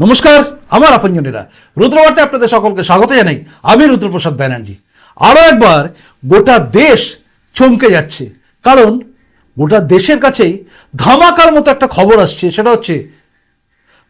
নমস্কার, আমার আপনজনেরা। রুদ্রবার্তে আপনাদের সকলকে স্বাগত জানাই। আমি রুদ্রপ্রসাদ ব্যানার্জি। আরও একবার, গোটা দেশ চমকে যাচ্ছে। কারণ, গোটা দেশের কাছেই ধামাকার মতো একটা খবর আসছে, সেটা হচ্ছে,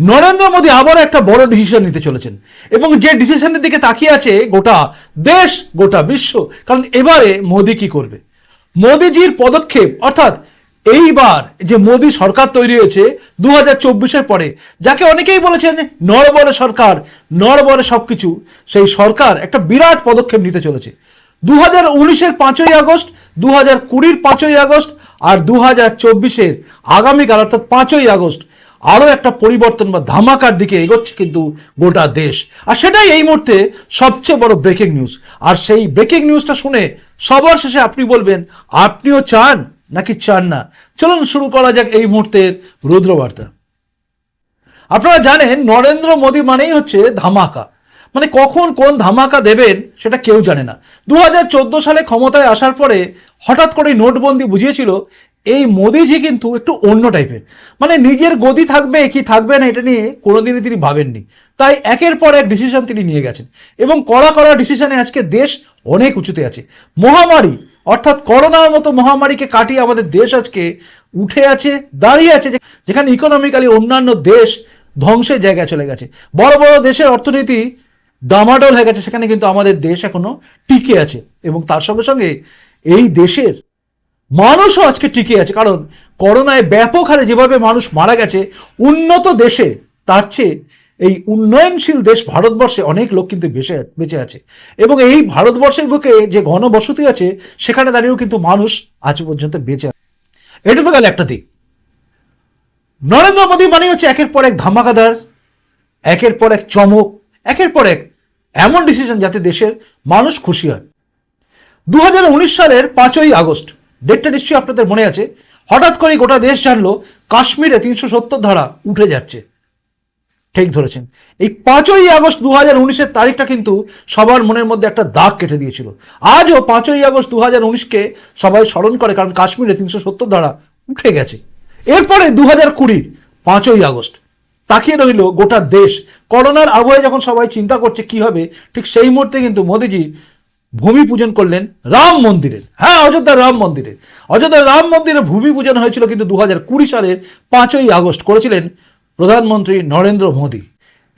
নরেন্দ্র মোদী আবার একটা বড় ডিসিশন নিতে চলেছেন। এবং যে ডিসিশনের দিকে তাকিয়ে আছে গোটা দেশ, গোটা বিশ্ব, কারণ এবারে মোদী কি করবে? মোদিজির পদক্ষেপ, অর্থাৎ এইবার যে মোদী সরকার তৈরি হয়েছে দু হাজার পরে, যাকে অনেকেই বলেছেন নরবরে সরকার নরবরে সবকিছু, সেই সরকার একটা বিরাট পদক্ষেপ নিতে চলেছে। দু হাজার উনিশের পাঁচই আগস্ট দু হাজার কুড়ির পাঁচই আগস্ট আর দু হাজার চব্বিশের আগামীকাল, অর্থাৎ পাঁচই আগস্ট, আরও একটা পরিবর্তন বা ধামাকার দিকে এগোচ্ছে কিন্তু গোটা দেশ। আর সেটাই এই মুহূর্তে সবচেয়ে বড় ব্রেকিং নিউজ আর সেই ব্রেকিং নিউজটা শুনে সবার শেষে আপনি বলবেন, আপনিও চান নাকি চান না? চলুন শুরু করা যাক এই মুহূর্তের রুদ্রবার্তা। আপনারা জানেন, নরেন্দ্র মোদী মানেই হচ্ছে ধামাকা। মানে কখন কোন ধামাকা দেবেন সেটা কেউ জানে না। দু হাজার চোদ্দ সালে ক্ষমতায় আসার পরে হঠাৎ করে নোটবন্দি বুঝিয়েছিল, এই মোদিজি কিন্তু একটু অন্য টাইপের। মানে নিজের গদি থাকবে, কি থাকবে না, এটা নিয়ে কোনোদিনই তিনি ভাবেননি। তাই একের পর এক ডিসিশন তিনি নিয়ে গেছেন। এবং কড়া কড়া ডিসিশনে আজকে দেশ অনেক উঁচুতে আছে। মহামারী অর্থাৎ করোনার মতো মহামারীকে কাটিয়ে আমাদের দেশ আজকে উঠে আছে, দাঁড়িয়ে আছে যেখানে ইকোনমিক্যালি অন্যান্য দেশ ধ্বংসের জায়গায় চলে গেছে। বড় বড় দেশের অর্থনীতি ডামাডোল হয়ে গেছে, সেখানে কিন্তু আমাদের দেশ এখনও টিকে আছে। এবং তার সঙ্গে সঙ্গে এই দেশের মানুষও আজকে টিকে আছে। কারণ করোনায় ব্যাপক হারে যেভাবে মানুষ মারা গেছে, উন্নত দেশে তার চেয়ে এই উন্নয়নশীল দেশ ভারতবর্ষে অনেক লোক কিন্তু বেঁচে বেঁচে আছে। এবং এই ভারতবর্ষের বুকে যে ঘনবসতি আছে, সেখানে দাঁড়িয়েও কিন্তু মানুষ আজ পর্যন্ত বেঁচে আছে। এটা তো গেল একটা দিক। নরেন্দ্র মোদী মানে হচ্ছে একের পর এক ধামাকাদার, একের পর এক চমক, একের পর এক এমন ডিসিশন যাতে দেশের মানুষ খুশি হয়। দু হাজার উনিশ সালের পাঁচই আগস্ট ডেটটা নিশ্চয়ই আপনাদের মনে আছে, হঠাৎ করে গোটা দেশ জানলো, কাশ্মীরে তিনশো সত্তর ধারা উঠে যাচ্ছে। ঠিক ধরেছেন। এই পাঁচই আগস্ট দু হাজার উনিশের তারিখটা কিন্তু সবার মনের মধ্যে একটা দাগ কেটে দিয়েছিল। আজও পাঁচই আগস্ট দু হাজার উনিশকে সবাই স্মরণ করে, কারণ কাশ্মীরে তিনশো সত্তর ধারা উঠে গেছে। এরপরে দু হাজার কুড়ির পাঁচই আগস্ট, তাকিয়ে রইল গোটা দেশ। করোনার আবহে যখন সবাই চিন্তা করছে কি হবে, ঠিক সেই মুহূর্তে কিন্তু মোদিজি ভূমি পূজন করলেন রাম মন্দিরের হ্যাঁ অযোধ্যার রাম মন্দিরে। অযোধ্যার রাম মন্দিরে ভূমি পূজন হয়েছিল কিন্তু দু হাজার কুড়ি সালের পাঁচই আগস্ট করেছিলেন প্রধানমন্ত্রী নরেন্দ্র মোদী।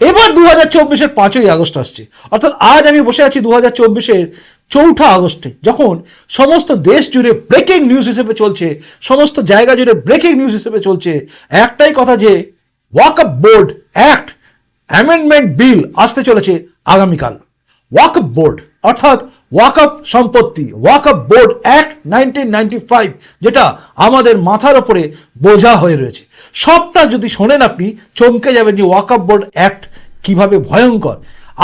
এবার দু হাজার চব্বিশের পাঁচই আগস্ট আসছে। অর্থাৎ আজ আমি বসে আছি দু হাজার চব্বিশের চৌঠা আগস্টে, যখন সমস্ত দেশ জুড়ে ব্রেকিং নিউজ হিসেবে চলছে, সমস্ত জায়গা জুড়ে ব্রেকিং নিউজ হিসেবে চলছে। একটাই কথা যে Waqf board act amendment bill আসতে চলেছে আগামীকাল। ওয়াক আপ বোর্ড অর্থাৎ ওয়াক আপ সম্পত্তি Waqf board act nineteen five যেটা আমাদের মাথার ওপরে বোঝা হয়ে রয়েছে। সবটা যদি শোনেন আপনি, চমকে যাবেন যে ওয়াক আপ বোর্ড অ্যাক্ট কীভাবে ভয়ঙ্কর।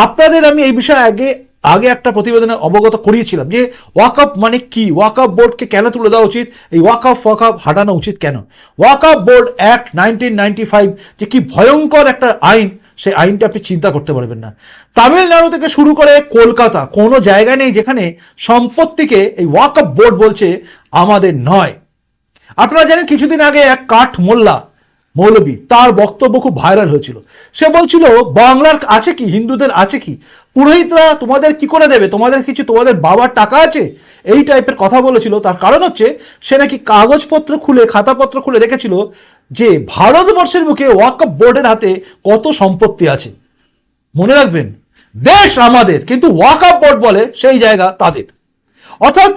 আপনাদের আমি এই বিষয়ে আগে আগে একটা প্রতিবেদনে অবগত করিয়েছিলাম যে ওয়াক আপ মানে কি? ওয়াক আপ বোর্ডকে কেন তুলে দেওয়া উচিত? এই ওয়াক আপ ওয়াক আপ হাঁটানো উচিত কেন? Waqf board act nineteen ninety five যে কি ভয়ঙ্কর একটা আইন, সেই আইনটা আপনি চিন্তা করতে পারবেন না। তামিলনাড়ু থেকে শুরু করে কলকাতা, কোনো জায়গা নেই যেখানে সম্পত্তিকে এই ওয়াক আপ বোর্ড বলছে আমাদের নয়। আপনারা জানেন কিছুদিন আগে এক কাঠ মোল্লা মৌলবী তার বক্তব্য খুব ভাইরাল হয়েছিল। সে বলছিল, বাংলার আছে কি? হিন্দুদের আছে কি? পুরোহিতরা তোমাদের কি করে দেবে? তোমাদের কিছু, তোমাদের বাবার টাকা আছে? এই টাইপের কথা বলেছিল। তার কারণ হচ্ছে, সে নাকি কাগজপত্র খুলে, খাতাপত্র খুলে দেখেছিল যে ভারতবর্ষের বুকে ওয়াকআপ বোর্ডের হাতে কত সম্পত্তি আছে। মনে রাখবেন, দেশ আমাদের, কিন্তু ওয়াকআপ বোর্ড বলে সেই জায়গা তাদের। অর্থাৎ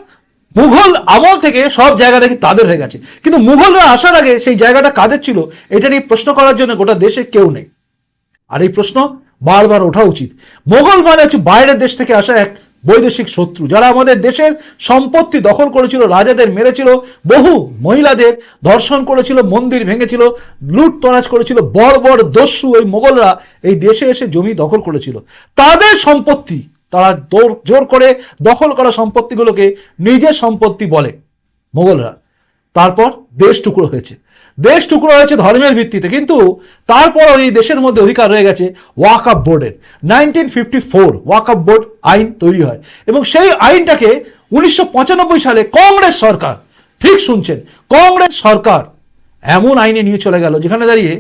মুঘল আমল থেকে সব জায়গা দেখে তাদের হয়ে গেছে। কিন্তু মুঘলরা আসার আগে সেই জায়গাটা কাদের ছিল, এটা নিয়ে প্রশ্ন করার জন্য গোটা দেশে কেউ নেই। আর এই প্রশ্ন বারবার ওঠা উচিত। মোগল মানে হচ্ছে বাইরের দেশ থেকে আসা এক বৈদেশিক শত্রু, যারা আমাদের দেশের সম্পত্তি দখল করেছিল, রাজাদের মেরেছিল, বহু মহিলাদের ধর্ষণ করেছিল, মন্দির ভেঙেছিল, লুট তরাজ করেছিল বড় বড় দস্যু ওই মোগলরা এই দেশে এসে জমি দখল করেছিল। তাদের সম্পত্তি তারা জোর করে দখল করা সম্পত্তিগুলোকে নিজের সম্পত্তি বলে মোগলরা। তারপর দেশ টুকরো হয়েছে। দেশ টুকরো হয়েছে ধর্মের ভিত্তিতে, কিন্তু তারপর এই দেশের মধ্যে অধিকার রয়ে গেছে ওয়াক আপ বোর্ডের। Nineteen fifty four Waqf board আইন তৈরি হয় এবং সেই আইনটাকে উনিশশো পঁচানব্বই সালে কংগ্রেস সরকার, ঠিক শুনছেন, কংগ্রেস সরকার এমন আইনে নিয়ে চলে গেল যেখানে দাঁড়িয়ে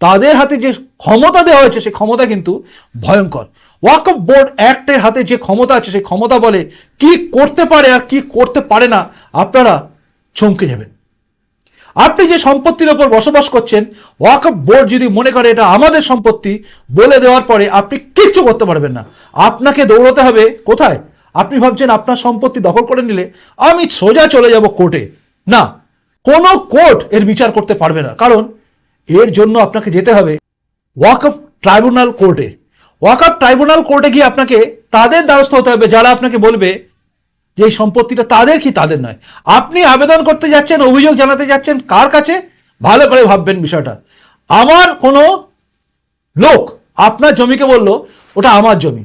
তাদের হাতে যে ক্ষমতা দেওয়া হয়েছে সেই ক্ষমতা কিন্তু ভয়ঙ্কর। ওয়াকফ বোর্ড অ্যাক্টের হাতে যে ক্ষমতা আছে, সেই ক্ষমতা বলে কি করতে পারে আর কি করতে পারে না, আপনারা চমকে যাবেন। আপনি যে সম্পত্তির ওপর বসবাস করছেন ওয়াকফ বোর্ড যদি মনে করে এটা আমাদের সম্পত্তি, বলে দেওয়ার পরে আপনি কিচ্ছু করতে পারবেন না। আপনাকে দৌড়তে হবে কোথায়? আপনি ভাবছেন আপনার সম্পত্তি দখল করে নিলে আমি সোজা চলে যাব কোর্টে। না, কোনো কোর্ট এর বিচার করতে পারবে না। কারণ এর জন্য আপনাকে যেতে হবে ওয়াকফ ট্রাইব্যুনাল কোর্টে ওয়াকফ ট্রাইব্যুনাল কোর্টে গিয়ে আপনাকে তাদের দ্বারস্থ হতে হবে, যারা আপনাকে বলবে যে এই সম্পত্তিটা তাদের কি, তাদের নয়। আপনি আবেদন করতে যাচ্ছেন, অভিযোগ জানাতে যাচ্ছেন, কার কাছে? ভালো করে ভাববেন বিষয়টা। আমার কোনো লোক আপনার জমিকে বলল, ওটা আমার জমি।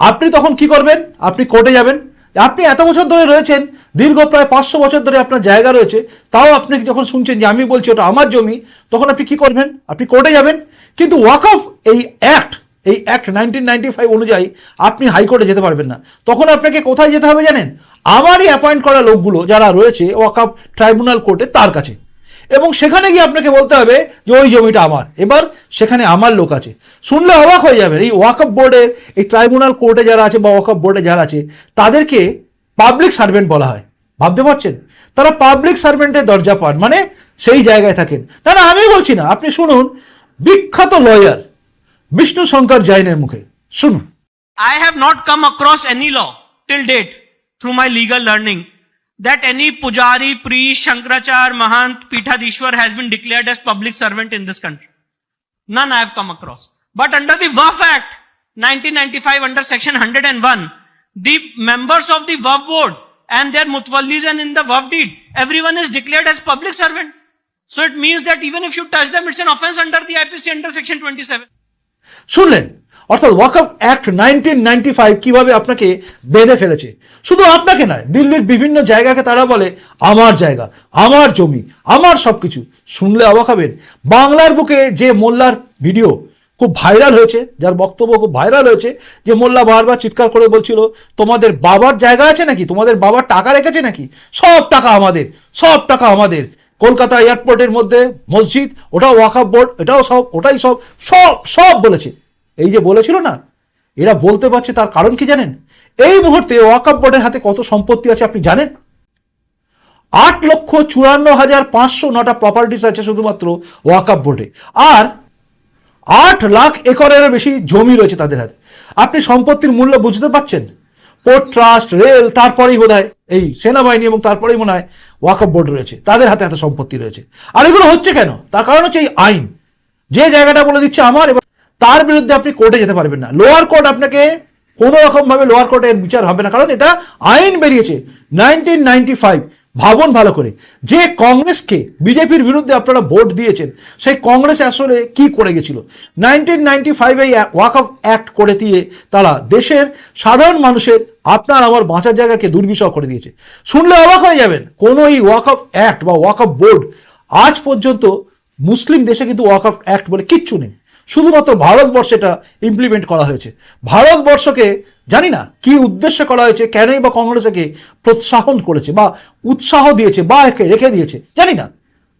আপনি তখন কি করবেন? আপনি কোর্টে যাবেন। আপনি এত বছর ধরে রয়েছেন, দীর্ঘ প্রায় পাঁচশো বছর ধরে আপনার জায়গা রয়েছে, তাও আপনি যখন শুনছেন যে আমি বলছি ওটা আমার জমি, তখন আপনি কি করবেন? আপনি কোর্টে যাবেন। কিন্তু ওয়াকফ এই অ্যাক্ট এই অ্যাক্ট নাইনটিন নাইনটি ফাইভ অনুযায়ী আপনি হাইকোর্টে যেতে পারবেন না। তখন আপনাকে কোথায় যেতে হবে জানেন? আমারই অ্যাপয়েন্ট করা লোকগুলো যারা রয়েছে ওয়াকফ ট্রাইব্যুনাল কোর্টে তার কাছে। এবং সেখানে গিয়ে আপনাকে বলতে হবে যে ওই জমিটা আমার। এবার সেখানে আমার লোক আছে। শুনলে অবাক হয়ে যাবেন, এই ওয়াকফ বোর্ডের এই ট্রাইব্যুনাল কোর্টে যারা আছে বা ওয়াকফ বোর্ডে যারা আছে, তাদেরকে পাবলিক সার্ভেন্ট বলা হয়। ভাবতে পারছেন? তারা পাবলিক সার্ভেন্টের দরজা পান মানে সেই জায়গায় থাকেন। না না, আমি বলছি না। আপনি শুনুন, বিখ্যাত লয়ার विष्णु शंकर जैन मुखे। सुन। I have not come across any law till date through my legal learning that any pujari pre Shankaracharya mahant peethadhishwar has been declared as public servant in this country none I have come across but under the Waqf act 1995 under section 101 the members of the Waqf board and their mutawallis and in the Waqf deed everyone is declared as public servant so it means that even if you touch them it's an offence under the IPC under section 27 শুনলেন? অর্থাৎ Waqf Waqf act nineteen ninety five কীভাবে আপনাকে বেঁধে ফেলেছে? শুধু আপনাকে নয়, দিল্লির বিভিন্ন জায়গাকে তারা বলে আমার জায়গা, আমার জমি, আমার সব কিছু শুনলে অবাক হবেন। বাংলার বুকে যে মোল্লার ভিডিও খুব ভাইরাল হয়েছে, যার বক্তব্য খুব ভাইরাল হয়েছে, যে মোল্লা বারবার চিৎকার করে বলছিল, তোমাদের বাবার জায়গা আছে নাকি? তোমাদের বাবার টাকা রেখেছে নাকি? সব টাকা আমাদের, সব টাকা আমাদের। কলকাতা এয়ারপোর্টের মধ্যে মসজিদ, ওটাও ওয়াকফ বোর্ড, এটাও সব, ওটাই সব সব সব বলেছে। এই যে বলেছিল না, এরা বলতে পারছে তার কারণ কি জানেন? এই মুহূর্তে ওয়াকফ বোর্ডের হাতে কত সম্পত্তি আছে আপনি জানেন? আট লক্ষ চুরান্ন হাজার পাঁচশো নটা প্রপার্টিস আছে শুধুমাত্র ওয়াকফ বোর্ডে। আর আট লাখ একরেরও বেশি জমি রয়েছে তাদের হাতে। আপনি সম্পত্তির মূল্য বুঝতে পারছেন? পোর্ট ট্রাস্ট রেল তারপরেই বোধ এই সেনাবাহিনী এবং তারপরেই মনে হয় ওয়াকফ বোর্ড রয়েছে। তাদের হাতে এত সম্পত্তি রয়েছে। আর এগুলো হচ্ছে কেন? তার কারণ হচ্ছে এই আইন। যে জায়গাটা বলে দিচ্ছে আমার এবং তার বিরুদ্ধে আপনি কোর্টে যেতে পারবেন না। লোয়ার কোর্ট আপনাকে কোনো রকম ভাবে লোয়ার কোর্টের বিচার হবে না। কারণ এটা আইন বেরিয়েছে। নাইনটিন নাইনটি ফাইভ ভাবুন ভালো করে। যে কংগ্রেসকে বিজেপির বিরুদ্ধে আপনারা ভোট দিয়েছেন, সেই কংগ্রেস আসলে কি করে গেছিল? নাইনটিন নাইনটি ফাইভে ওয়াক অফ অ্যাক্ট করে দিয়ে তারা দেশের সাধারণ মানুষের আপনার আমার বাঁচার জায়গাকে দুর্বিষহ করে দিয়েছে। শুনলে অবাক হয়ে যাবেন, কোনো এই ওয়াক অফ অ্যাক্ট বা ওয়াক অফ বোর্ড আজ পর্যন্ত মুসলিম দেশে কিন্তু ওয়াক অফ অ্যাক্ট বলে কিচ্ছু নেই। শুধুমাত্র ভারতবর্ষে এটা ইমপ্লিমেন্ট করা হয়েছে। ভারতবর্ষকে জানি না কি উদ্দেশ্যে করা হয়েছে, কেনই বা কংগ্রেসকে প্রোৎসাহন করেছে বা উৎসাহ দিয়েছে বা একে রেখে দিয়েছে জানি না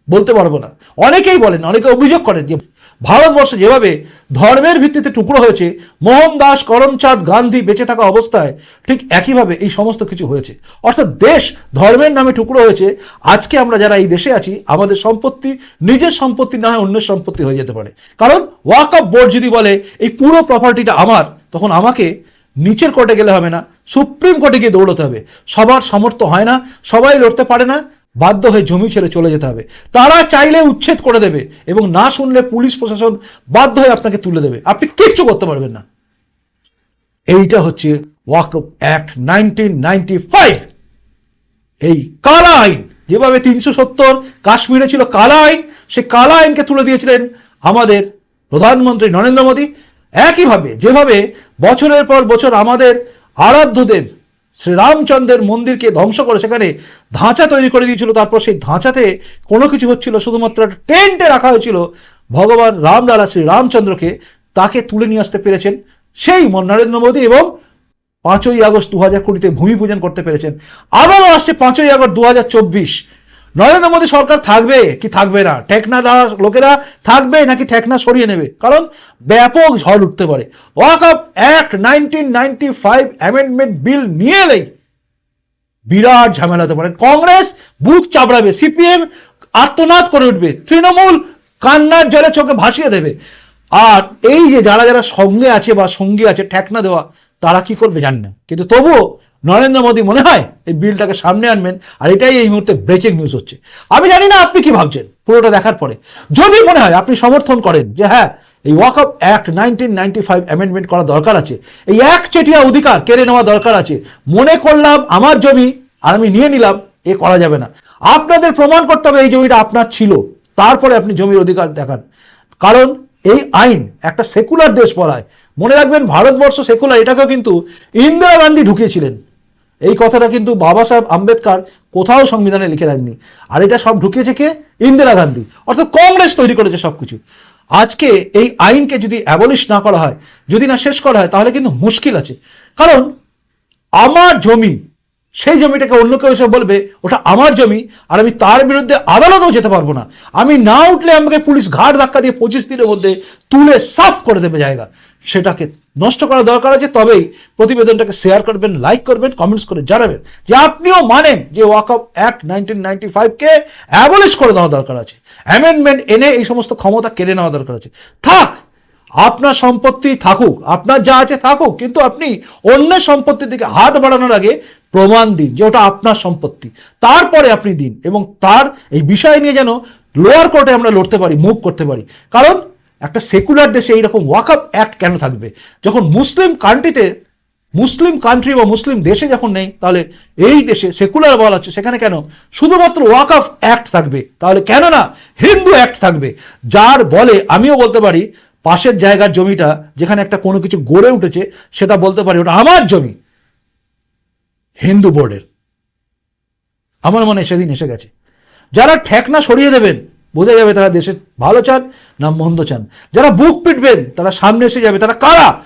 বলতে পারব না। অনেকেই বলেন, অনেকে অভিযোগ করেন যে ভারতবর্ষে যেভাবে ধর্মের ভিত্তিতে টুকরো হয়েছে মোহনদাস করমচাঁদ, গান্ধী বেঁচে থাকা অবস্থায় ঠিক একইভাবে এই সমস্ত কিছু হয়েছে। অর্থাৎ দেশ ধর্মের নামে টুকরো হয়েছে, আজকে আমরা যারা এই দেশে আছি, আমাদের সম্পত্তি, নিজের সম্পত্তি না হয় অন্যের সম্পত্তি হয়ে যেতে পারে। কারণ ওয়াক অফ বোর্ড যদি বলে, এই পুরো প্রপার্টিটা আমার, তখন আমাকে নিচের কোর্টে গেলে হবে না, সুপ্রিম কোর্টে গিয়ে দৌড়তে হবে। সবার সামর্থ্য হয় না, সবাই লড়তে পারে না, বাধ্য হয়ে জমি ছেড়ে চলে যেতে হবে। তারা চাইলে উচ্ছেদ করে দেবে এবং না শুনলে পুলিশ প্রশাসন বাধ্য হয়ে আপনাকে তুলে দেবে। আপনি কিচ্ছু করতে পারবেন না। এইটা হচ্ছে ওয়াক অ্যাক্ট নাইনটিন এই কালা আইন, যেভাবে তিনশো সত্তর কাশ্মীরে ছিল কালা আইন, সে কালা আইনকে তুলে দিয়েছিলেন আমাদের প্রধানমন্ত্রী নরেন্দ্র মোদী। একইভাবে যেভাবে বছরের পর বছর আমাদের আরাধ্যদেব শ্রীরামচন্দ্রের মন্দিরকে ধ্বংস করে সেখানে ধাঁচা তৈরি করে দিয়েছিল, তারপর সেই ধাঁচাতে কোনো কিছু হচ্ছিল, শুধুমাত্র একটা টেন্টে রাখা হয়েছিল। ভগবান রামলালা শ্রী রামচন্দ্রকে তাকে তুলে নিয়ে আসতে পেরেছেন। সেই নরেন্দ্র মোদী এবং পাঁচই আগস্ট দু হাজার কুড়িতে ভূমি পূজন করতে পেরেছেন। আবারও আসছে পাঁচই আগস্ট দু হাজার চব্বিশ। নরেন্দ্র মোদী সরকার থাকবে কি থাকবে না? ঠেকনা দেওয়া লোকেরা থাকবে নাকি ঠেকনা সরিয়ে নেবে? কারণ ব্যাপক ঝড় উঠতে পারে। Waqf act nineteen ninety five amendment bill নিয়ে এলেই বিরাট ঝামেলা হতে পারে। কংগ্রেস বুক চাপড়াবে, সিপিএম আত্মনাদ করে উঠবে, তৃণমূল কান্নার জলে চোখে ভাসিয়ে দেবে। আর এই যে যারা যারা সঙ্গে আছে বা সঙ্গী আছে ঠেকনা দেওয়া, তারা কি করবে জানি না। কিন্তু তবুও নরেন্দ্র মোদী মনে হয় এই বিলটাকে সামনে আনবেন, আর এটাই এই মুহূর্তে ব্রেকিং নিউজ হচ্ছে। আমি জানি না আপনি কি ভাবছেন, পুরোটা দেখার পরে। যদি মনে হয়, আপনি সমর্থন করেন যে হ্যাঁ এই Waqf act nineteen ninety five amendment করা দরকার আছে, এই এক চেটিয়া অধিকার কেড়ে নেওয়া দরকার আছে, মনে করলাম আমার জমি, আর আমি নিয়ে নিলাম, এ করা যাবে না। আপনাদের প্রমাণ করতে হবে এই জমিটা আপনার ছিল, তারপরে আপনি জমির অধিকার দেখান। কারণ এই আইন একটা সেকুলার দেশ বলায়। মনে রাখবেন, ভারতবর্ষ সেকুলার, এটাকেও কিন্তু ইন্দিরা গান্ধী ঢুকিয়েছিলেন। এই কথাটা কিন্তু বাবা সাহেব আম্বেদকর কোথাও সংবিধানে লিখে রাখেননি। আর এটা সব ঢুকিয়েছে কে? ইন্দিরা গান্ধী। অর্থাৎ কংগ্রেস তৈরি করেছে সবকিছু। আজকে এই আইনকে যদি অ্যাবলিশ না করা হয়, যদি না শেষ করা হয়, তাহলে কিন্তু মুশকিল আছে। কারণ আমার জমি, সেই জমিটাকে অন্য কেউ এসে বলবে, ওটা আমার জমি, আর আমি তার বিরুদ্ধে আদালতেও যেতে পারব না। আমি না উঠলে আমাকে পুলিশ ঘাট ধাক্কা দিয়ে পঁচিশ দিনের মধ্যে তুলে সাফ করে দেবে জায়গা। সেটাকে নষ্ট করা দরকার আছে, তবেই প্রতিবেদনটাকে শেয়ার করবেন লাইক করবেন কমেন্টস করে জানাবেন যে আপনিও মানেন যে walk of act nineteen ninety ফাইভকে অ্যাবলিশ করে দেওয়া দরকার আছে। অ্যামেন্ডমেন্ট এনে এই সমস্ত ক্ষমতা কেড়ে নেওয়া দরকার আছে। থাক, আপনার সম্পত্তি থাকুক, আপনার যা আছে থাকুক, কিন্তু আপনি অন্য সম্পত্তির দিকে হাত বাড়ানোর আগে প্রমাণ দিন যে ওটা আপনার সম্পত্তি। তারপরে আপনি দিন এবং তার এই বিষয় নিয়ে যেন লোয়ার কোর্টে আমরা লড়তে পারি মুভ করতে পারি। কারণ একটা সেকুলার দেশে এইরকম ওয়াক আপ অ্যাক্ট কেন থাকবে? যখন মুসলিম কান্ট্রিতে মুসলিম কান্ট্রি বা মুসলিম দেশে যখন নেই, তাহলে এই দেশে সেকুলার বলা হচ্ছে, সেখানে কেন? শুধুমাত্র ওয়াক অফ অ্যাক্ট থাকবে। তাহলে কেন না? হিন্দু অ্যাক্ট থাকবে। যার বলে, আমিও বলতে পারি, পাশের জায়গার জমিটা, যেখানে একটা কোনো কিছু গড়ে উঠেছে, সেটা বলতে পারি, ওটা আমার জমি। হিন্দু বোর্ডের আমার মনে সেদিন এসে গেছে। যারা ঠেকনা সরিয়ে দেবেন বোঝা যাবে তারা দেশের ভালো চান না মন্দ চান। যারা বুক পিটবেন, তারা সামনে এসে যাবে। তারা কারা?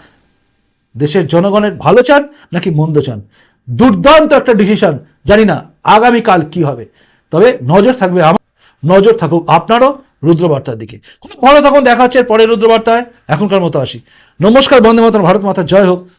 দেশের জনগণের ভালো চান নাকি মন্দ চান? দুর্দান্ত একটা ডিসিশন জানি না আগামীকাল কি হবে। তবে নজর থাকবে আমার, নজর থাকুক আপনারও রুদ্রবার্তার দিকে। খুব ভালো তখন দেখা হচ্ছে পরের রুদ্রবার্তায়। এখনকার মতো আসি। নমস্কার, বন্দে মাতার ভারত মাতা, জয় হোক।